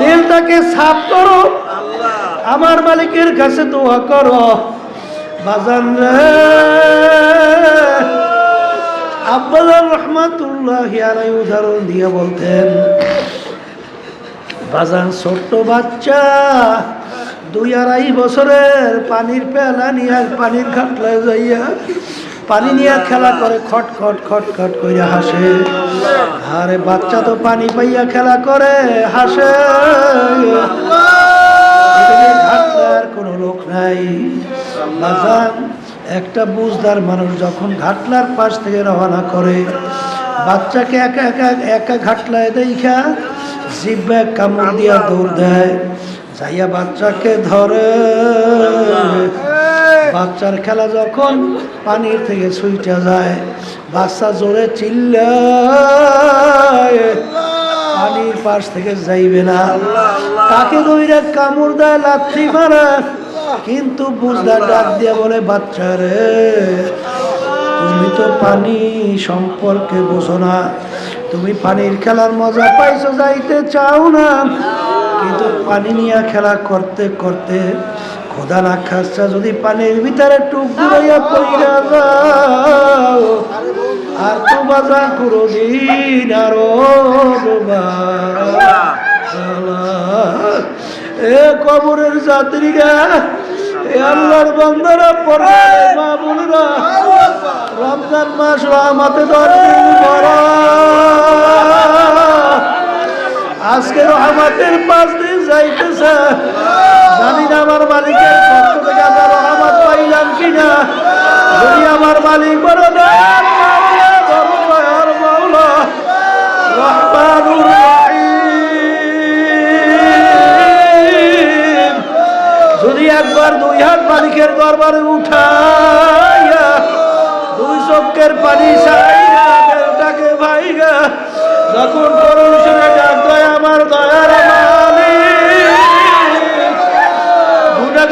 দিলটাকে সাফ করো। আমার মালিকের কাছে দোয়া করো। বাজান আব্বাজান রহমাতুল্লাহ আলাই উদাহরণ দিয়ে বলতেন বাজান ছোট্ট বাচ্চা দুই আড়াই বছরের পানির পেলা নিয়ে পানির ঘাটলায় যাইয়া পানি নিয়ে খেলা করে, খট খট খট খট করে হাসে। আরে বাচ্চা তো পানি পাইয়া খেলা করে, হাসে। কোনো লোক নাই। একটা বুঝদার মানুষ যখন ঘাটলার পাশ থেকে রওনা করে, বাচ্চাকে একা একা একা ঘাটলায় দেখা জিব্বা কামড় দিয়া দৌড় দেয়। যাইয়া বাচ্চাকে ধরে। বাচ্চার খেলা যখন পানির থেকে ছুইটা যায়, বাচ্চা জোরে চিল্লায়, পানির পাশ থেকে যাইবে না। তাকে দইরা কামড় দেয়, লাথি মারা, কিন্তু বুঝদার ডাক দিয়ে বলে বাচ্চারে তুমি তো পানি সম্পর্কে বোঝো না। তুমি পানির খেলার মজা পাইছো, যাইতে চাও না। কিন্তু পানি নিয়ে খেলা করতে করতে খোদা না খাসা, যদি পানির ভিতরে টুকরোয়া পইরা যাও, আর তো বাজা দিন আরও এ কবরের যাত্রীরা, এ আল্লাহর বন্ধরা পড়ে মা বোনেরা রমজান মাস রহমতে দশ দিন আজকে রহমতের পাঁচ দিন যাইতেছে। জানি না আমার মালিকের পক্ষ থেকে আমরা রহমত পাইলাম কিনা যদি আমার মালিক বড়। যদি একবার দুই হাত মালিকের দরবারে উঠাইয়া দুই চোখের পানি সাইরা বেলটাকে ভাইগা, যখন করুণ সুরে ডাক দেয়, আমার দয়ার মালিক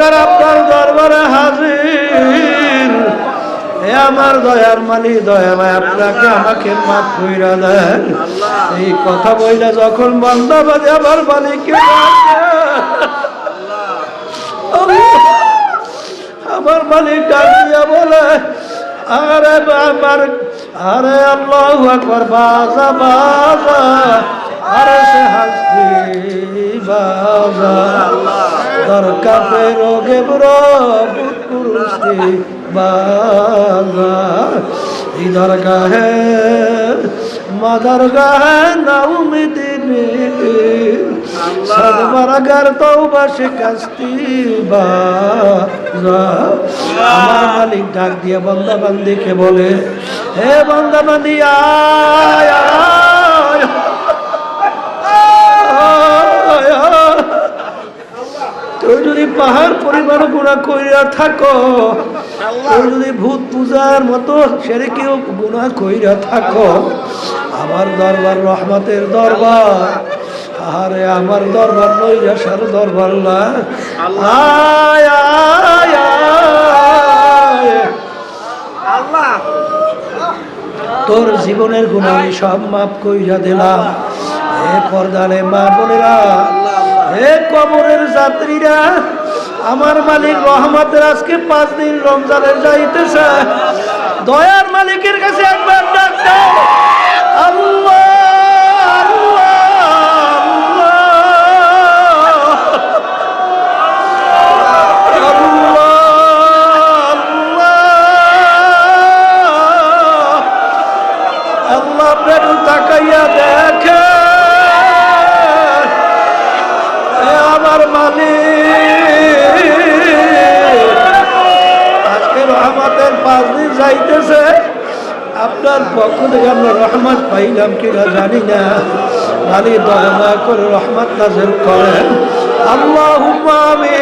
গুণাগার আপনার দরবারে হাজির। হে আমার দয়ার মালি দয়া ভাই আপনাকে আমাকে মাফ কইরা দেন। এই কথা বইলা যখন বন্ধা বাজে, আমার মালিককে আমার মালিক ডাক বলে, আরে আমার আরে আল্লাহ আকবার, বাজা বাজা। পে রোগে ব্রো পুরুষি বাজা এই দরগা হে মাদার গাহে নাউমিদিনী সদবরগার তৌবা শিকাস্তি বাজা আমার মালিক ডাক দিয়ে বন্দা বান্দিকে বলে হে বন্দা বান্দি আয়, তুই যদি পাহাড় পরিমাণ গুণা কইরা থাকো তুই যদি ভূত পূজার মতো সেরে কেউ গুণা কইরা থাকো আমার দরবার রহমতের দরবার আরে আমার দরবার নৈরাসার দরবার না। আয় আল্লাহ। তোর জীবনের গুণ আমি সব মাফ কইরা দিলাম। হে পর্দালে মা বোনেরা হে কবরের যাত্রীরা আমার মালিক রহমতের আজকে পাঁচ দিন রমজানের যাইতেছে দয়ার মালিকের কাছে একবার ডাক দাও আল্লাহ তাকাইয়া দেখে মালিক আজকে রহমতের পাঁচ দিন যাইতেছে। আপনার পক্ষ থেকে আমরা রহমত পাইলাম কিনা জানি না। মালিক দয়া করে রহমত নাজেল করেন। আল্লাহ আমি